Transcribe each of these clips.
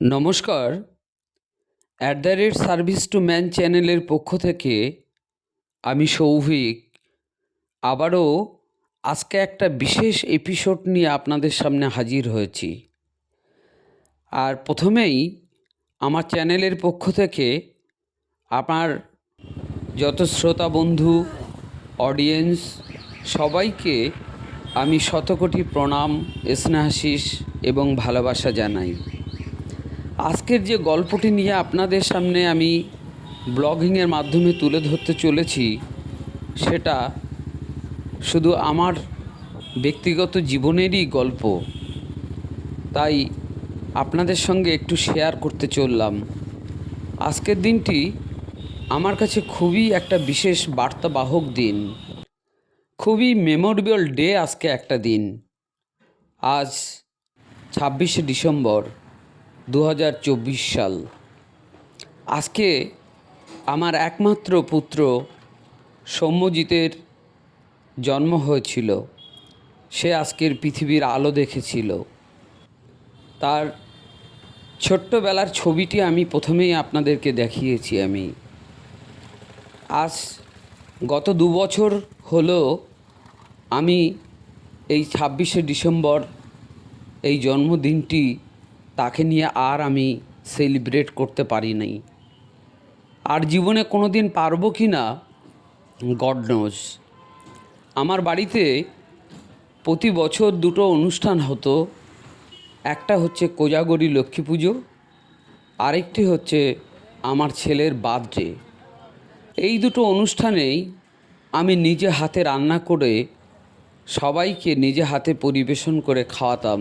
নমস্কার। At the rate service to man চ্যানেলের পক্ষ থেকে আমি সৌভিক। আবারও আজকে একটা বিশেষ এপিসোড নিয়ে আপনাদের সামনে হাজির হয়েছি। আর প্রথমেই আমার চ্যানেলের পক্ষ থেকে আমার যত শ্রোতা বন্ধু অডিয়েন্স সবাইকে আমি শতকোটি প্রণাম, স্নেহাশিস এবং ভালোবাসা জানাই। আজকের যে গল্পটি নিয়ে আপনাদের সামনে আমি ব্লগিংয়ের মাধ্যমে তুলে ধরতে চলেছি, সেটা শুধু আমার ব্যক্তিগত জীবনেরই গল্প। তাই আপনাদের সঙ্গে একটু শেয়ার করতে চললাম। আজকের দিনটি আমার কাছে খুবই একটা বিশেষ বার্তাবাহক দিন। খুবই মেমোরেবল ডে আজকে একটা দিন। আজ ছাব্বিশে ডিসেম্বর। দু হাজার চব্বিশ সাল। আজকে আমার একমাত্র পুত্র সৌম্যজিতের জন্ম হয়েছিল। সে আজকের পৃথিবীর আলো দেখেছিল। তার ছোট্টবেলার ছবিটি আমি প্রথমেই আপনাদেরকে দেখিয়েছি আমি। আজ গত দু বছর হলো আমি এই ছাব্বিশে ডিসেম্বর এই জন্মদিনটি তাকে নিয়ে আর আমি সেলিব্রেট করতে পারি নাই। আর জীবনে কোনো দিন পারব কি না? গড নোজ আমার বাড়িতে প্রতি বছর দুটো অনুষ্ঠান হতো। একটা হচ্ছে কোজাগরি লক্ষ্মী পুজো, আরেকটি হচ্ছে আমার ছেলের বার্থডে এই দুটো অনুষ্ঠানেই আমি নিজে হাতে রান্না করে সবাইকে নিজে হাতে পরিবেশন করে খাওয়াতাম।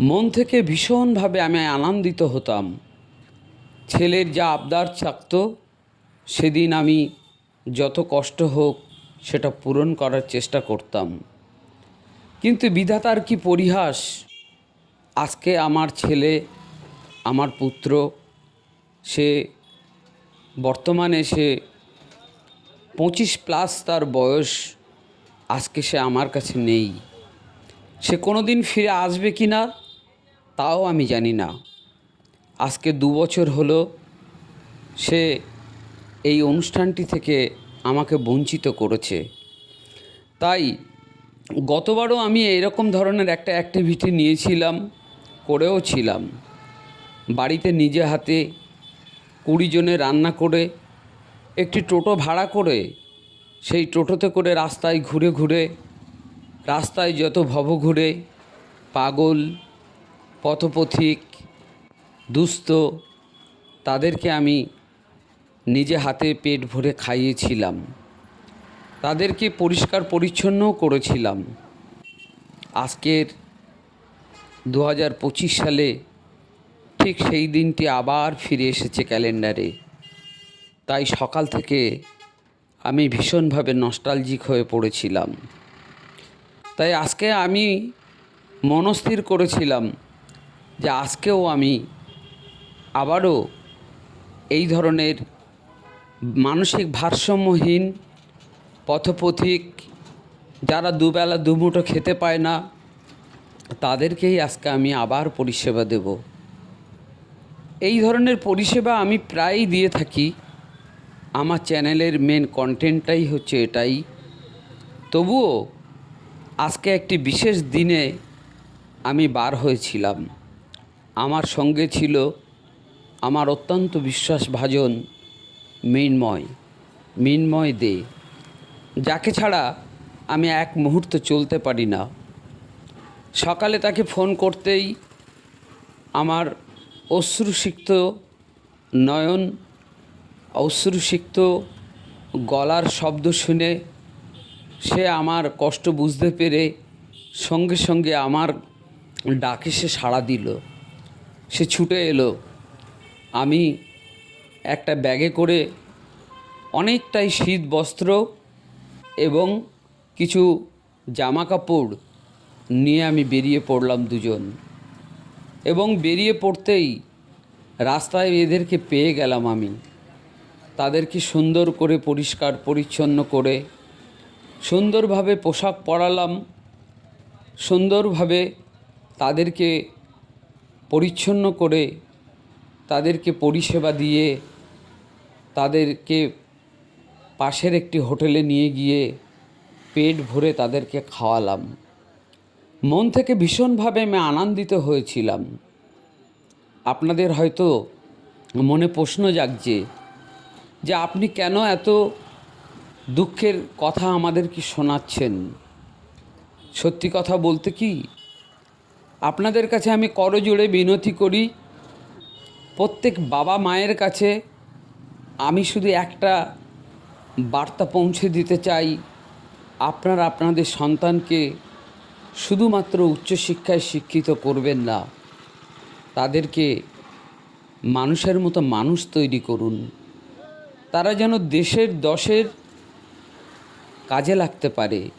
মন থেকে ভীষণভাবে আমি আনন্দিত হতাম। ছেলের যা আবদার চাকত সেদিন আমি যত কষ্ট হোক সেটা পূরণ করার চেষ্টা করতাম। কিন্তু বিধাতার কি পরিহাস? আজকে আমার ছেলে, আমার পুত্র, সে বর্তমানে সে পঁচিশ প্লাস তার বয়স, আজকে সে আমার কাছে নেই। সে কোনো দিন ফিরে আসবে কি না? তাও আমি জানি না। আজকে দু বছর হলো সে এই অনুষ্ঠানটি থেকে আমাকে বঞ্চিত করেছে। তাই গতবারও আমি এরকম ধরনের একটা অ্যাক্টিভিটি নিয়েছিলাম, করেও ছিলাম। বাড়িতে নিজে হাতে কুড়ি জনে রান্না করে, একটি টোটো ভাড়া করে, সেই টোটোতে করে রাস্তায় ঘুরে ঘুরে, রাস্তায় যত ভব ঘুরে পাগল পথপথিক, দুস্থ, তাদেরকে আমি নিজে হাতে পেট ভরে খাইয়েছিলাম। তাদেরকে পরিষ্কার পরিচ্ছন্নও করেছিলাম। আজকের দু হাজার পঁচিশ সালে ঠিক সেই দিনটি আবার ফিরে এসেছে ক্যালেন্ডারে। তাই সকাল থেকে আমি ভীষণভাবে নস্টালজিক হয়ে পড়েছিলাম। তাই আজকে আমি মনস্থির করেছিলাম যে আজকেও আমি আবারও এই ধরনের মানসিক ভারসাম্যহীন পথপথিক, যারা দুবেলা দুমুঠো খেতে পায় না, তাদেরকেই আজকে আমি আবার পরিষেবা দেব। এই ধরনের পরিষেবা আমি প্রায়ই দিয়ে থাকি। আমার চ্যানেলের মেন কন্টেন্টটাই হচ্ছে এটাই। তবুও আজকে একটি বিশেষ দিনে আমি বার হয়েছিলাম। আমার সঙ্গে ছিল আমার অত্যন্ত বিশ্বাসভাজন মিনময় মিনময় দে। যাকে ছাড়া আমি এক মুহূর্ত চলতে পারি না। সকালে তাকে ফোন করতেই আমার অশ্রুসিক্ত নয়ন, অশ্রুসিক্ত গলার শব্দ শুনে সে আমার কষ্ট বুঝতে পেরে সঙ্গে সঙ্গে আমার ডাকে সে সাড়া দিল। সে ছুটে এলো। আমি একটা ব্যাগে করে অনেকটাই শীত বস্ত্র এবং কিছু জামা কাপড় নিয়ে আমি বেরিয়ে পড়লাম দুজন। এবং বেরিয়ে পড়তেই রাস্তায় এদেরকে পেয়ে গেলাম আমি। তাদেরকে সুন্দর করে পরিষ্কার, পরিচ্ছন্ন করে সুন্দরভাবে পোশাক পরালাম। সুন্দরভাবে তাদেরকে পরিচ্ছন্ন করে তাদেরকে পরিষেবা দিয়ে তাদেরকে পাশের একটি হোটেলে নিয়ে গিয়ে পেট ভরে তাদেরকে খাওয়ালাম। মন থেকে ভীষণভাবে আমি আনন্দিত হয়েছিলাম। আপনাদের হয়তো মনে প্রশ্ন জাগছে যে আপনি কেন এত দুঃখের কথা আমাদের কি শোনাচ্ছেন? সত্যি কথা বলতে কি আপনাদের কাছে আমি করজোড়ে বিনতি করি। প্রত্যেক বাবা মায়ের কাছে আমি শুধু একটা বার্তা পৌঁছে দিতে চাই। আপনারা আপনাদের সন্তানকে শুধুমাত্র উচ্চশিক্ষায় শিক্ষিত করবেন না। তাদেরকে মানুষের মতো মানুষ তৈরি করুন। তারা যেন দেশের দশের কাজে লাগতে পারে।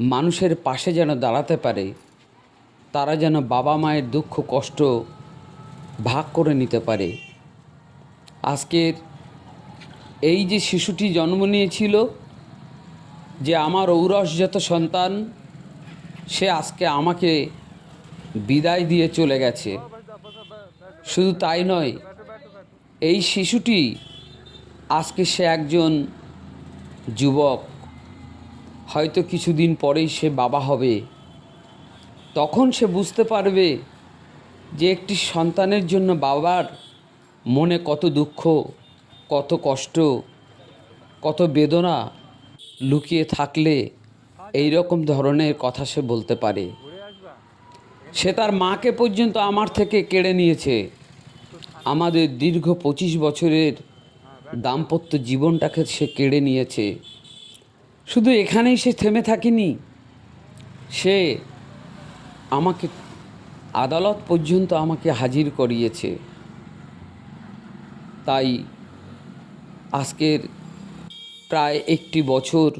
মানুষের পাশে যেন দাঁড়াতে পারে। তারা যেন বাবা মায়ের দুঃখ, কষ্ট ভাগ করে নিতে পারে। আজকের এই যে শিশুটি জন্ম নিয়েছিল, যে আমার ঔরসজাত সন্তান, সে আজকে আমাকে বিদায় দিয়ে চলে গেছে। শুধু তাই নয়, এই শিশুটি আজকে সে একজন যুবক। হয়তো কিছুদিন পরেই সে বাবা হবে। তখন সে বুঝতে পারবে যে একটি সন্তানের জন্য বাবার মনে কত দুঃখ, কত কষ্ট, কত বেদনা লুকিয়ে থাকলে এই রকম ধরনের কথা সে বলতে পারে। সে তার মাকে পর্যন্ত আমার থেকে কেড়ে নিয়েছে। আমাদের দীর্ঘ পঁচিশ বছরের দাম্পত্য জীবনটাকে সে কেড়ে নিয়েছে। শুধু এখানেই সে থেমে থাকেনি, সে আমাকে আদালত পর্যন্ত আমাকে হাজির করিয়েছে। তাই আজকের প্রায় একটি বছর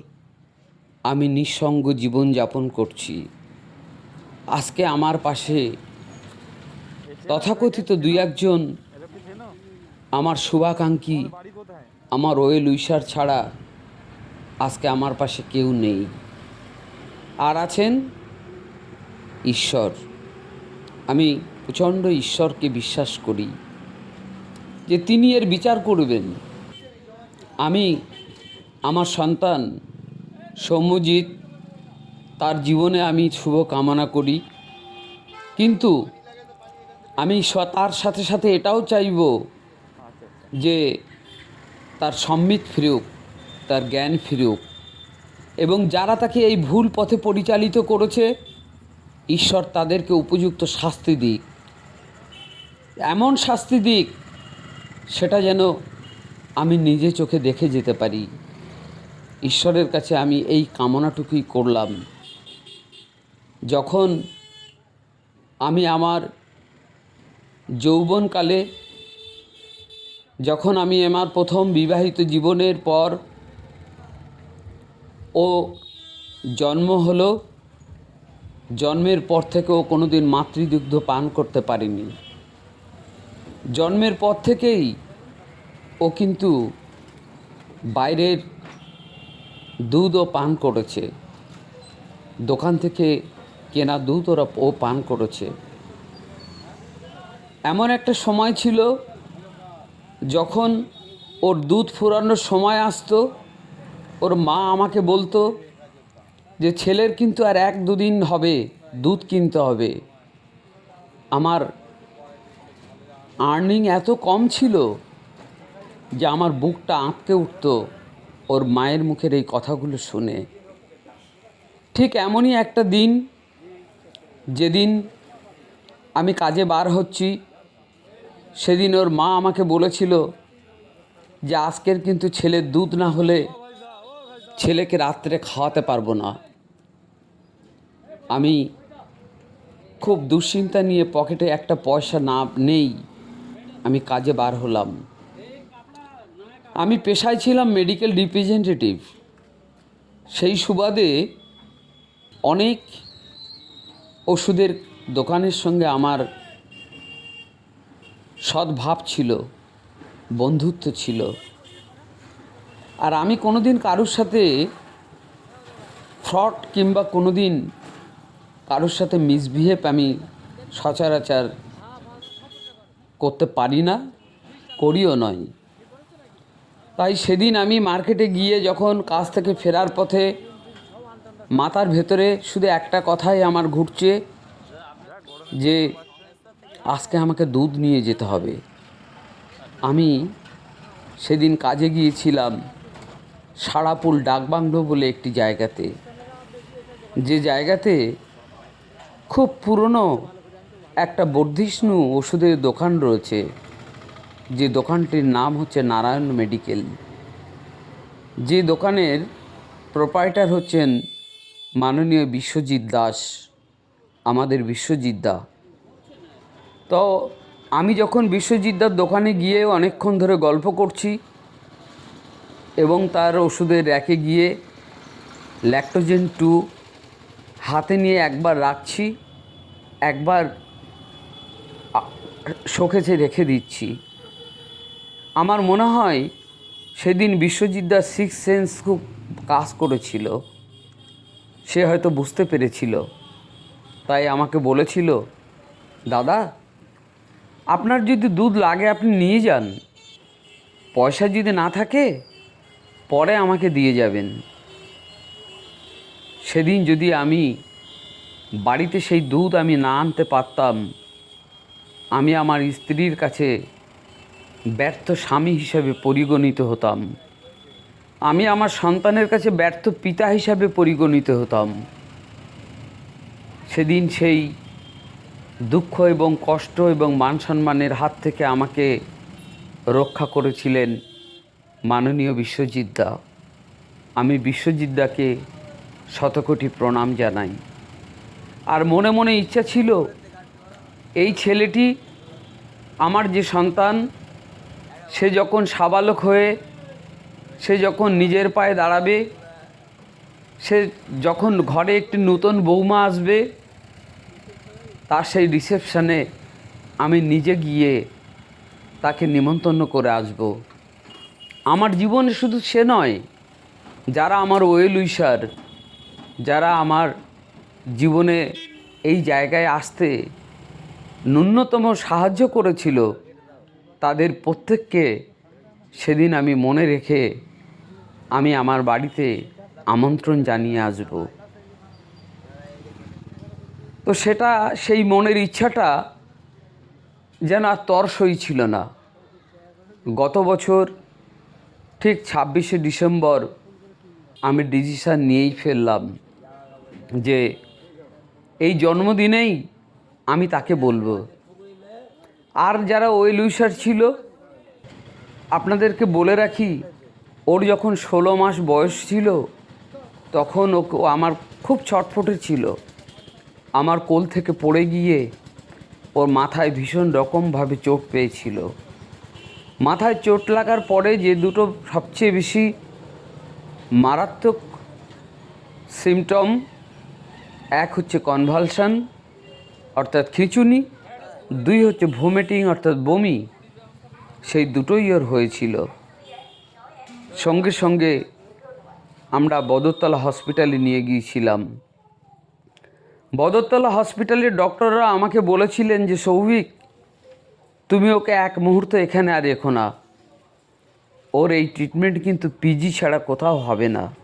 আমি নিঃসঙ্গ জীবনযাপন করছি। আজকে আমার পাশে তথাকথিত দুই একজন আমার শুভাকাঙ্ক্ষী, আমার ওয়েল উইশার ছাড়া আজকে আমার পাশে কেউ নেই। আর আছেন ঈশ্বর। আমি প্রচণ্ড ঈশ্বরকে বিশ্বাস করি যে তিনি এর বিচার করবেন। আমি আমার সন্তান সৌম্যজিৎ, তার জীবনে আমি শুভ কামনা করি। কিন্তু আমি তার সাথে সাথে এটাও চাইব যে তার সম্মিত ফিরুক, তার জ্ঞান ফিরুক এবং যারা তাকে এই ভুল পথে পরিচালিত করেছে ঈশ্বর তাদেরকে উপযুক্ত শাস্তি দিক। এমন শাস্তি দিক, সেটা যেন আমি নিজে চোখে দেখে যেতে পারি। ঈশ্বরের কাছে আমি এই কামনাটুকুই করলাম। যখন আমি আমার যৌবনকালে, যখন আমি আমার প্রথম বিবাহিত জীবনের পর ও জন্ম হলো জন্মের পর থেকে ও কোনো দিন মাতৃদুগ্ধ পান করতে পারেনি। জন্মের পর থেকেই ও কিন্তু বাইরের দুধও পান করেছে। দোকান থেকে কেনা দুধ ওরা ও পান করেছে। এমন একটা সময় ছিল যখন ওর দুধ ফুরানোর সময় আসতো, ওর মা আমাকে বলতো যে ছেলের কিন্তু আর এক দুদিন হবে, দুধ কিনতে হবে। আমার আর্নিং এত কম ছিল যে আমার বুকটা আঁতকে উঠত ওর মায়ের মুখের এই কথাগুলো শুনে। ঠিক এমনই একটা দিন, যেদিন আমি কাজে বার হচ্ছি, সেদিন ওর মা আমাকে বলেছিল যে আজকের কিন্তু ছেলের দুধ না হলে ছেলেকে রাত্রে খাওয়াতে পারব না। আমি খুব দুশ্চিন্তা নিয়ে পকেটে একটা পয়সা না, নেই। আমি কাজে বার হলাম। আমি পেশায় ছিলাম মেডিকেল রিপ্রেজেন্টেটিভ সেই সুবাদে অনেক ওষুধের দোকানের সঙ্গে আমার সদ্ভাব ছিল, বন্ধুত্ব ছিল। আর আমি কোনো দিন কারোর সাথে ফ্রড কিংবা কোনো দিন কারোর সাথে মিসবিহেভ আমি সচরাচর করতে পারি না, করিও নয়। তাই সেদিন আমি মার্কেটে গিয়ে যখন কাজ থেকে ফেরার পথে মাথার ভেতরে শুধু একটা কথাই আমার ঘুরছে যে, আজকে আমাকে দুধ নিয়ে যেতে হবে। আমি সেদিন কাজে গিয়েছিলাম সারাপুল ডাকবাংলো বলে একটি জায়গাতে। যে জায়গাতে খুব পুরনো একটা বর্ধিষ্ণু ওষুধের দোকান রয়েছে। যে দোকানটির নাম হচ্ছে নারায়ণ মেডিকেল। যে দোকানের প্রোপাইটার হচ্ছেন মাননীয় বিশ্বজিৎ দাস, আমাদের বিশ্বজিৎ দা। তো আমি যখন বিশ্বজিৎদার দোকানে গিয়ে অনেকক্ষণ ধরে গল্প করছি এবং তার ওষুধের র্যাকে গিয়ে ল্যাক্টোজেন টু হাতে নিয়ে একবার রাখছি, একবার শোকেছে রেখে দিচ্ছি। আমার মনে হয় সেদিন বিশ্বজিৎ বিশ্বজিৎদার সিক্স সেন্স খুব কাজ করেছিল। সে হয়তো বুঝতে পেরেছিল। তাই আমাকে বলেছিল, দাদা, আপনার যদি দুধ লাগে আপনি নিয়ে যান। পয়সা যদি না থাকে, পরে আমাকে দিয়ে যাবেন। সেদিন যদি আমি বাড়িতে সেই দুধ আমি না আনতে পারতাম, আমি আমার স্ত্রীর কাছে ব্যর্থ স্বামী হিসাবে পরিগণিত হতাম। আমি আমার সন্তানের কাছে ব্যর্থ পিতা হিসাবে পরিগণিত হতাম। সেদিন সেই দুঃখ এবং কষ্ট এবং মান সম্মানের হাত থেকে আমাকে রক্ষা করেছিলেন মাননীয় বিশ্বজিৎ দা। আমি বিশ্বজিৎ দাকে শতকোটি প্রণাম জানাই। আর মনে মনে ইচ্ছা ছিল, এই ছেলেটি আমার যে সন্তান, সে যখন সাবালক হয়ে, সে যখন নিজের পায়ে দাঁড়াবে, সে যখন ঘরে একটি নতুন বৌমা আসবে, তার সেই রিসেপশনে আমি নিজে গিয়ে তাকে নিমন্ত্রণ করে আসব। আমার জীবনে শুধু সে নয়, যারা আমার ওয়েল উইশার যারা আমার জীবনে এই জায়গায় আসতে ন্যূনতম সাহায্য করেছিল, তাদের প্রত্যেককে সেদিন আমি মনে রেখে আমি আমার বাড়িতে আমন্ত্রণ জানিয়ে আসব। তো সেটা, সেই মনের ইচ্ছাটা যেন আর তরসই ছিল না। গত বছর ঠিক ছাব্বিশে ডিসেম্বর আমি ডিসিশান নিয়েই ফেললাম। যে এই জন্মদিনেই আমি তাকে বলব। আর যারা ওই লুইসার ছিল, আপনাদেরকে বলে রাখি, ওর যখন ষোলো মাস বয়স ছিল, তখন ও আমার খুব ছটফটে ছিল। আমার কোল থেকে পড়ে গিয়ে ওর মাথায় ভীষণ রকমভাবে চোট পেয়েছিল। মাথায় চোট লাগার পরে যে দুটো সবচেয়ে বেশি মারাত্মক সিমটম এক হচ্ছে কনভালশন অর্থাৎ খিঁচুনি, দুই হচ্ছে ভোমিটিং অর্থাৎ বমি। সেই দুটোই ওর হয়েছিল। সঙ্গে সঙ্গে আমরা বদরতলা হসপিটালে নিয়ে গিয়েছিলাম। বদরতলা হসপিটালের ডক্টররা আমাকে বলেছিলেন যে, সৌভিক, তুমি ওকে এক মুহূর্ত এখানে আর রেখো না। ওর এই ট্রিটমেন্ট কিন্তু পিজি ছাড়া কোথাও হবে না।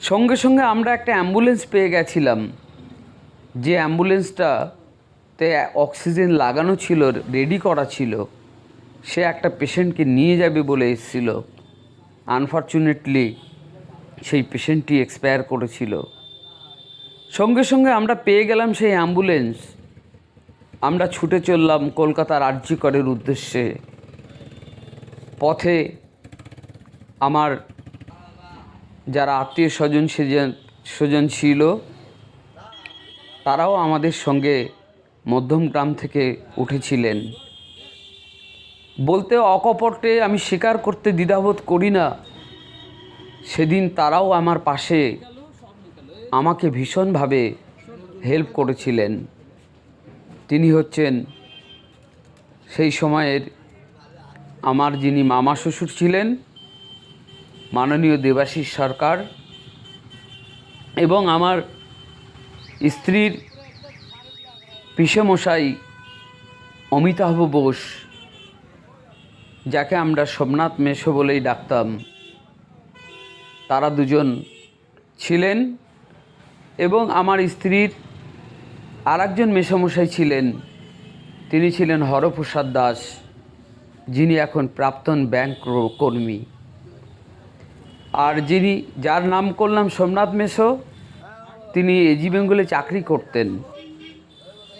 সঙ্গে সঙ্গে আমরা একটা অ্যাম্বুলেন্স পেয়ে গেছিলাম। যে অ্যাম্বুলেন্সটাতে অক্সিজেন লাগানো ছিল রেডি করা ছিল, সে একটা পেশেন্টকে নিয়ে যাবে বলে এসেছিল। আনফর্চুনেটলি সেই পেশেন্টটি এক্সপায়ার করেছিল। সঙ্গে সঙ্গে আমরা পেয়ে গেলাম সেই অ্যাম্বুলেন্স। আমরা ছুটে চললাম কলকাতার আর্যিকরের উদ্দেশ্যে। পথে আমার যারা আত্মীয় স্বজন স্বজন ছিল, তারাও আমাদের সঙ্গে মধ্যমগ্রাম থেকে উঠেছিলেন। বলতে অকপটে আমি স্বীকার করতে দ্বিধাবোধ করি না। সেদিন তারাও আমার পাশে আমাকে ভীষণভাবে হেল্প করেছিলেন। তিনি হচ্ছেন সেই সময়ের আমার যিনি মামা শ্বশুর ছিলেন মাননীয় দেবাশিস সরকার এবং আমার স্ত্রীর পিসেমশাই অমিতাভ বোস, যাকে আমরা সোমনাথ মেশো বলেই ডাকতাম, তারা দুজন ছিলেন এবং আমার স্ত্রীর আর একজন মেশামশাই ছিলেন, তিনি ছিলেন হরপ্রসাদ দাস, যিনি এখন প্রাক্তন ব্যাংক কর্মী। আর যিনি, যার নাম করলাম সোমনাথ মেশো তিনি এজি বেঙ্গলে চাকরি করতেন।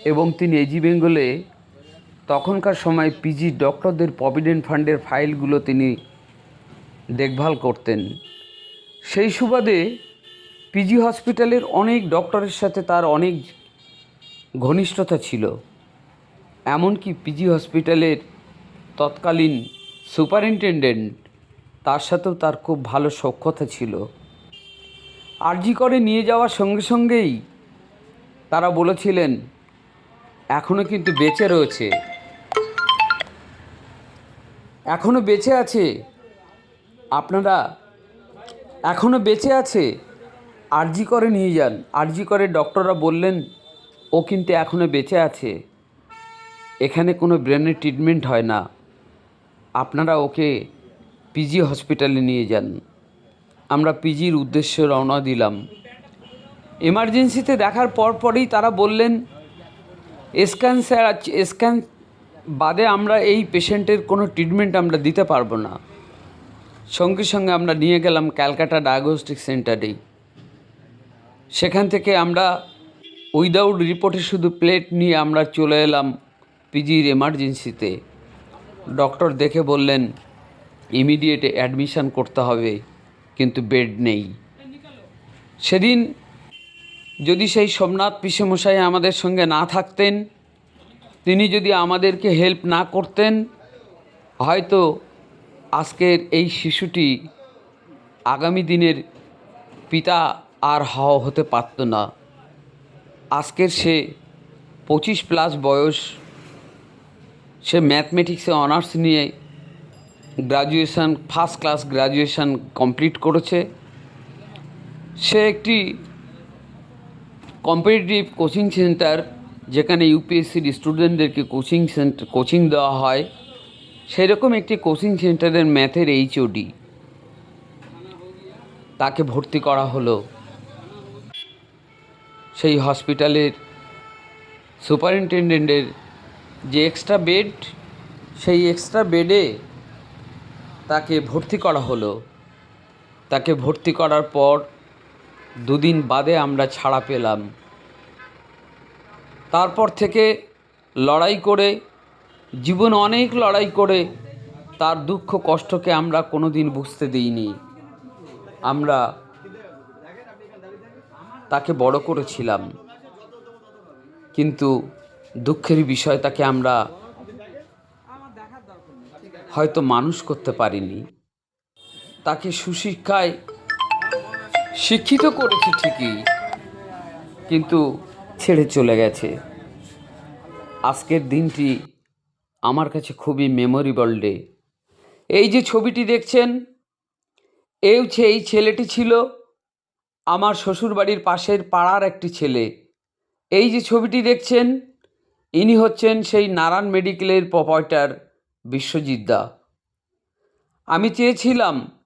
এবং তিনি এজি বেঙ্গলে তখনকার সময় পিজি ডক্টরদের প্রভিডেন্ট ফান্ডের ফাইলগুলো তিনি দেখভাল করতেন। সেই সুবাদে পিজি হসপিটালের অনেক ডক্টরের সাথে তার অনেক ঘনিষ্ঠতা ছিল। এমনকি পিজি হসপিটালের তৎকালীন সুপারিনটেন্ডেন্ট তার সাথেও তার খুব ভালো সখ্যতা ছিল। আরজি করে নিয়ে যাওয়ার সঙ্গে সঙ্গেই তারা বলেছিলেন এখনও কিন্তু বেঁচে রয়েছে। এখনও বেঁচে আছে। আপনারা এখনও বেঁচে আছে। আরজি করে নিয়ে যান। আরজি করে ডক্টররা বললেন, ও কিন্তু এখনও বেঁচে আছে। এখানে কোনো ব্রেনের ট্রিটমেন্ট হয় না। আপনারা ওকে পিজি হসপিটালে নিয়ে যান। আমরা পিজির উদ্দেশ্যে রওনা দিলাম। এমার্জেন্সিতে দেখার পর পরেই তারা বললেন, স্ক্যান স্যার স্ক্যান বাদে আমরা এই পেশেন্টের কোনো ট্রিটমেন্ট আমরা দিতে পারব না। সঙ্গে সঙ্গে আমরা নিয়ে গেলাম ক্যালকাটা ডায়াগনস্টিক সেন্টারেই সেখান থেকে আমরা উইদাউট রিপোর্টে শুধু প্লেট নিয়ে আমরা চলে এলাম পিজির এমার্জেন্সিতে। ডক্টর দেখে বললেন ইমিডিয়েট অ্যাডমিশান করতে হবে, কিন্তু বেড নেই। সেদিন যদি সেই সোমনাথ পিসেমশাই আমাদের সঙ্গে না থাকতেন, তিনি যদি আমাদেরকে হেল্প না করতেন, হয়তো আজকের এই শিশুটি আগামী দিনের পিতা আর হওয়া হতে পারত না। আজকের সে পঁচিশ প্লাস বয়স, সে ম্যাথমেটিক্সে অনার্স নিয়ে graduation first class graduation complete করেছে। সে একটি কম্পিটিটিভ কোচিং সেন্টার যেখানে ইউপিএসসির স্টুডেন্টদেরকে কোচিং সেন্টার কোচিং দেওয়া হয়। সেই রকম একটি কোচিং সেন্টারের ম্যাথের এইচওডি তাকে ভর্তি করা হলো। সেই হসপিটালের সুপারিনটেন্ডেন্টের যে এক্সট্রা বেড সেই এক্সট্রা বেডে তাকে ভর্তি করা হলো। তাকে ভর্তি করার পর দুদিন বাদে আমরা ছাড়া পেলাম। তারপর থেকে লড়াই করে, জীবন অনেক লড়াই করে তার দুঃখ কষ্টকে আমরা কোনো দিন বুঝতে দিইনি। আমরা তাকে বড় করেছিলাম। কিন্তু দুঃখের বিষয় তাকে আমরা হয়তো মানুষ করতে পারিনি। তাকে সুশিক্ষায় শিক্ষিত করেছি ঠিকই, কিন্তু ছেড়ে চলে গেছে। আজকের দিনটি আমার কাছে খুবই মেমোরেবল ডে এই যে ছবিটি দেখছেন হচ্ছে এই ছেলেটি ছিল আমার শ্বশুরবাড়ির পাশের পাড়ার একটি ছেলে। এই যে ছবিটি দেখছেন, ইনি হচ্ছেন সেই নারায়ণ মেডিকেলের প্রপাইটার বিশ্বজিৎ দা। আমি চেয়েছিলাম